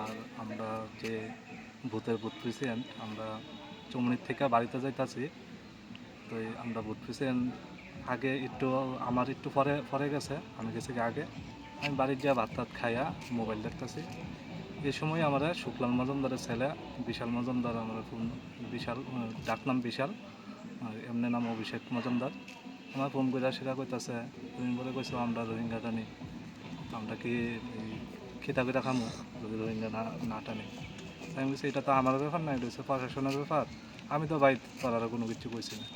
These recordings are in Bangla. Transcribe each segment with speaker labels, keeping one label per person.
Speaker 1: আর আমরা যে ভূতের ভূত প্রেসিডেন্ট, আমরা চমনির থেকে বাড়িতে যাইতাছি। তো আমরা ভূত প্রেসিডেন্ট আগে একটু, আমার একটু পরে পরে গেছে, আমি গেছি আগে। আমি বাড়ির যা ভাত টাত খাইয়া মোবাইল দেখতেছি। এই সময় আমরা শুক্লাল মজুমদারের ছেলে, বিশাল মজুমদার, আমরা ফোন, বিশাল ডাকনাম বিশাল, আর এমনি নাম অভিষেক মজুমদার। আমার ফোন করে সেটা কইতাছে, তুমি বলে কইছো আমরা রোহিঙ্গা টানি আমরা কি খিতা করে খামো, যদি রোহিঙ্গা না না টানি। আমি বলছি, এটা তো আমার ব্যাপার না, এটা হচ্ছে প্রশাসনের ব্যাপার। আমি তো বাইর করার কোনো কিছু কইছি না।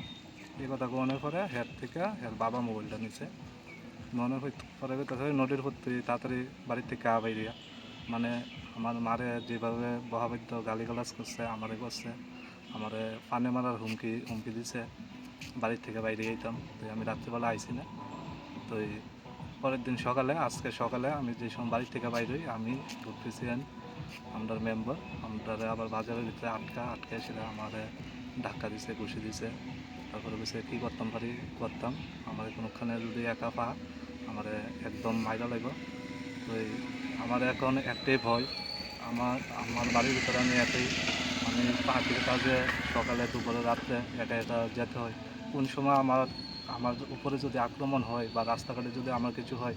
Speaker 1: এই কথা কোনের পরে হেড থেকে হের বাবা মোবাইলটা নিছে। মনে পরে নদীর উপর তুই তাড়াতাড়ি বাড়ির থেকে বাইরিয়া মানে আমার মারে যেভাবে বহাবাদ্য গালিগালাজ করছে, আমারে করছে, আমারে পানে মারার হুমকি হুমকি দিছে, বাড়ির থেকে বাইরে যেতাম তো আমি রাত্রিবেলা আইছি না। তো পরের দিন সকালে, আজকে সকালে আমি যে সময় বাড়ির থেকে বাইরে আমি প্রেসিডেন্ট আমরার মেম্বার। আমরা আবার বাজারের ভিতরে আটকা আটকে সেটা আমার ধাক্কা দিছে, ঘুষি দিছে। তারপরে বলছে, কী করতাম পারি করতাম। আমার কোনোখানে যদি একা পা, আমার একদম মাইরা লাগব তো আমার এখন একটাই ভয়। আমার আমার বাড়ির ভিতরে আমি একাই আমি পাখির কাজে সকালে, দুপুরে, রাত্রে একা একা যেতে হয়। কোন সময় আমার আমার উপরে যদি আক্রমণ হয় বা রাস্তাঘাটে যদি আমার কিছু হয়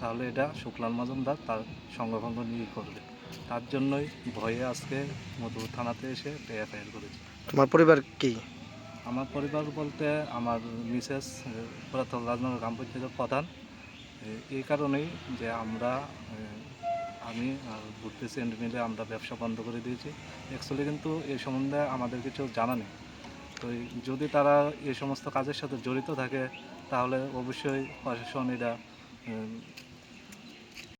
Speaker 1: তাহলে এটা শুক্লাল মজুমদার তার সঙ্গভঙ্গ নিয়ে করবে। তার জন্যই ভয়ে আজকে মধুর থানাতে এসে এফআইআর করেছি।
Speaker 2: তোমার পরিবার কি?
Speaker 1: আমার পরিবার বলতে আমার মিসেস পুরাতন রাজনগর গ্রাম পঞ্চায়েতের প্রধান। এ- এই কারণেই যে আমরা আমি আর বুদ্ধি সেন্ট মিলে আমরা ব্যবসা বন্ধ করে দিয়েছি। অ্যাকচুয়ালি কিন্তু এই সম্বন্ধে আমাদের কিছু জানা নেই। তো যদি তারা এই সমস্ত কাজের সাথে জড়িত থাকে তাহলে অবশ্যই প্রশাসন এটা